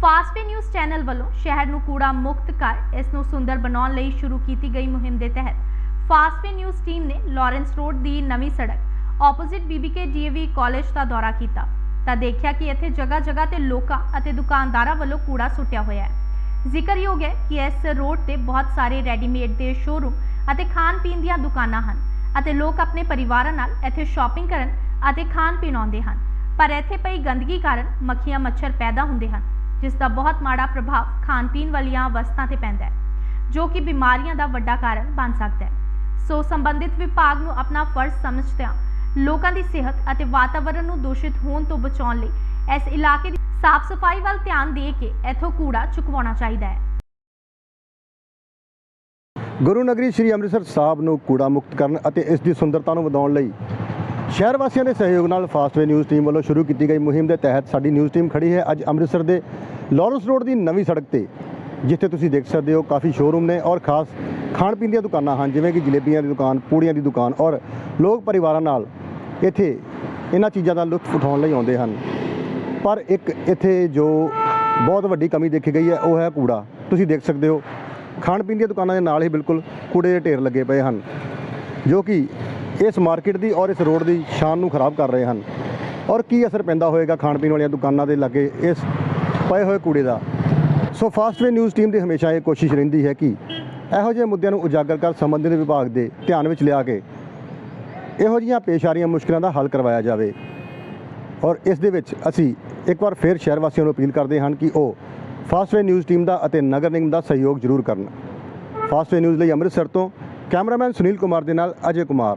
Fastway news channel ਵੱਲੋਂ ਸ਼ਹਿਰ ਨੂੰ ਕੂੜਾ ਮੁਕਤ ਕਰ ਇਸ ਨੂੰ ਸੁੰਦਰ ਬਣਾਉਣ ਲਈ ਸ਼ੁਰੂ ਕੀਤੀ ਗਈ ਮੁਹਿੰਮ ਦੇ ਤਹਿਤ। ਫਾਸਟਵੇ ਨਿਊਜ਼ ਟੀਮ ਨੇ ਲਾਰੈਂਸ ਰੋਡ ਦੀ ਨਵੀਂ ਸੜਕ ਆਪੋਜ਼ਿਟ ਬੀਬੀਕੇ ਡੀਏਵੀ ਕਾਲਜ ਦਾ ਦੌਰਾ ਕੀਤਾ। ਤਾਂ ਦੇਖਿਆ ਕਿ ਇੱਥੇ ਜਗ੍ਹਾ ਜਗ੍ਹਾ ਤੇ ਲੋਕਾਂ ਅਤੇ ਦੁਕਾਨਦਾਰਾਂ ਵੱਲੋਂ ਕੂੜਾ ਸੁੱਟਿਆ ਹੋਇਆ ਹੈ। ਜ਼ਿਕਰਯੋਗ ਹੈ ਕਿ ਇਸ ਰੋਡ ਤੇ ਬਹੁਤ ਸਾਰੇ ਰੈਡੀਮੇਡ ਦੇ ਸ਼ੋਰੂਮ ਅਤੇ ਖਾਣ ਪੀਣ ਦੀਆਂ ਦੁਕਾਨਾਂ ਹਨ ਅਤੇ ਲੋਕ ਆਪਣੇ ਪਰਿਵਾਰਾਂ ਨਾਲ ਇੱਥੇ ਸ਼ਾਪਿੰਗ ਕਰਨ ਅਤੇ ਖਾਣ ਪੀਣ ਆਉਂਦੇ ਹਨ। ਪਰ ਇੱਥੇ ਪਈ ਗੰਦਗੀ ਕਾਰਨ ਮੱਖੀਆਂ ਮੱਛਰ ਪੈਦਾ ਹੁੰਦੇ ਹਨ। ਜਿਸ ਦਾ ਬਹੁਤ ਮਾੜਾ ਪ੍ਰਭਾਵ ਖਾਣ ਪੀਣ ਵਾਲੀਆਂ ਵਸਤਾਂ ਤੇ ਪੈਂਦਾ ਹੈ, ਜੋ ਕਿ ਬਿਮਾਰੀਆਂ ਦਾ ਵੱਡਾ ਕਾਰਨ ਬਣ ਸਕਦਾ ਹੈ। ਸੋ ਸੰਬੰਧਿਤ ਵਿਭਾਗ ਨੂੰ ਆਪਣਾ ਫਰਜ਼ ਸਮਝਦਿਆਂ ਲੋਕਾਂ ਦੀ ਸਿਹਤ ਅਤੇ ਵਾਤਾਵਰਣ ਨੂੰ ਦੂਸ਼ਿਤ ਹੋਣ ਤੋਂ ਬਚਾਉਣ ਲਈ ਇਸ ਇਲਾਕੇ ਦੀ ਸਾਫ਼ ਸਫ਼ਾਈ ਵੱਲ ਧਿਆਨ ਦੇ ਕੇ ਇੱਥੋਂ ਕੂੜਾ ਚੁਕਵਾਉਣਾ ਚਾਹੀਦਾ ਹੈ। ਗੁਰੂ ਨਗਰੀ ਸ੍ਰੀ ਅੰਮ੍ਰਿਤਸਰ ਸਾਹਿਬ ਨੂੰ ਕੂੜਾ ਮੁਕਤ ਕਰਨ ਅਤੇ ਇਸ ਦੀ ਸੁੰਦਰਤਾ ਨੂੰ ਵਧਾਉਣ ਲਈ ਸ਼ਹਿਰ ਵਾਸੀਆਂ ਦੇ ਸਹਿਯੋਗ ਨਾਲ ਫਾਸਟਵੇ ਨਿਊਜ਼ ਟੀਮ ਵੱਲੋਂ ਸ਼ੁਰੂ ਕੀਤੀ ਗਈ ਮੁਹਿੰਮ ਦੇ ਤਹਿਤ ਸਾਡੀ ਨਿਊਜ਼ ਟੀਮ ਖੜੀ ਹੈ। ਅੱਜ ਅੰਮ੍ਰਿਤਸਰ ਦੇ ਲਾਰੈਂਸ ਰੋਡ ਦੀ ਨਵੀਂ ਸੜਕ ਤੇ, ਜਿੱਥੇ ਤੁਸੀਂ ਦੇਖ ਸਕਦੇ ਹੋ ਕਾਫੀ ਸ਼ੋਰੂਮ ਨੇ ਔਰ ਖਾਸ ਖਾਣ ਪੀਣ ਦੀਆਂ ਦੁਕਾਨਾਂ ਹਨ, ਜਿਵੇਂ ਕਿ ਜਲੇਬੀਆਂ ਦੀ ਦੁਕਾਨ, ਪੂੜੀਆਂ ਦੀ ਦੁਕਾਨ ਔਰ ਲੋਕ ਪਰਿਵਾਰਾਂ ਨਾਲ ਇੱਥੇ ਇਹਨਾਂ ਚੀਜ਼ਾਂ ਦਾ ਲੁਤਫ ਉਠਾਉਣ ਲਈ ਆਉਂਦੇ ਹਨ। ਪਰ ਇੱਕ ਇੱਥੇ ਜੋ ਬਹੁਤ ਵੱਡੀ ਕਮੀ ਦੇਖੀ ਗਈ ਹੈ, ਉਹ ਹੈ ਕੂੜਾ। ਤੁਸੀਂ ਦੇਖ ਸਕਦੇ ਹੋ, ਖਾਣ ਪੀਣ ਦੀਆਂ ਦੁਕਾਨਾਂ ਦੇ ਨਾਲ ਹੀ ਬਿਲਕੁਲ ਕੂੜੇ ਦੇ ਢੇਰ ਲੱਗੇ ਪਏ ਹਨ, ਜੋ ਕਿ ਇਸ ਮਾਰਕੀਟ ਦੀ ਔਰ ਇਸ ਰੋਡ ਦੀ ਸ਼ਾਨ ਨੂੰ ਖਰਾਬ ਕਰ ਰਹੇ ਹਨ। ਔਰ ਕੀ ਅਸਰ ਪੈਂਦਾ ਹੋਏਗਾ ਖਾਣ ਪੀਣ ਵਾਲੀਆਂ ਦੁਕਾਨਾਂ ਦੇ ਲਾਗੇ ਇਸ ਪਏ ਹੋਏ ਕੂੜੇ ਦਾ? ਸੋ ਫਾਸਟਵੇ ਨਿਊਜ਼ ਟੀਮ ਦੀ ਹਮੇਸ਼ਾ ਇਹ ਕੋਸ਼ਿਸ਼ ਰਹਿੰਦੀ ਹੈ ਕਿ ਇਹੋ ਜਿਹੇ ਮੁੱਦਿਆਂ ਨੂੰ ਉਜਾਗਰ ਕਰ ਸੰਬੰਧਿਤ ਵਿਭਾਗ ਦੇ ਧਿਆਨ ਵਿੱਚ ਲਿਆ ਕੇ ਇਹੋ ਜਿਹੀਆਂ ਪੇਸ਼ ਆ ਰਹੀਆਂ ਮੁਸ਼ਕਲਾਂ ਦਾ ਹੱਲ ਕਰਵਾਇਆ ਜਾਵੇ। ਔਰ ਇਸ ਦੇ ਵਿੱਚ ਅਸੀਂ ਇੱਕ ਵਾਰ ਫਿਰ ਸ਼ਹਿਰ ਵਾਸੀਆਂ ਨੂੰ ਅਪੀਲ ਕਰਦੇ ਹਨ ਕਿ ਉਹ ਫਾਸਟਵੇ ਨਿਊਜ਼ ਟੀਮ ਦਾ ਅਤੇ ਨਗਰ ਨਿਗਮ ਦਾ ਸਹਿਯੋਗ ਜ਼ਰੂਰ ਕਰਨ। ਫਾਸਟਵੇ ਨਿਊਜ਼ ਲਈ ਅੰਮ੍ਰਿਤਸਰ ਤੋਂ ਕੈਮਰਾਮੈਨ ਸੁਨੀਲ ਕੁਮਾਰ ਦੇ ਨਾਲ ਅਜੇ ਕੁਮਾਰ।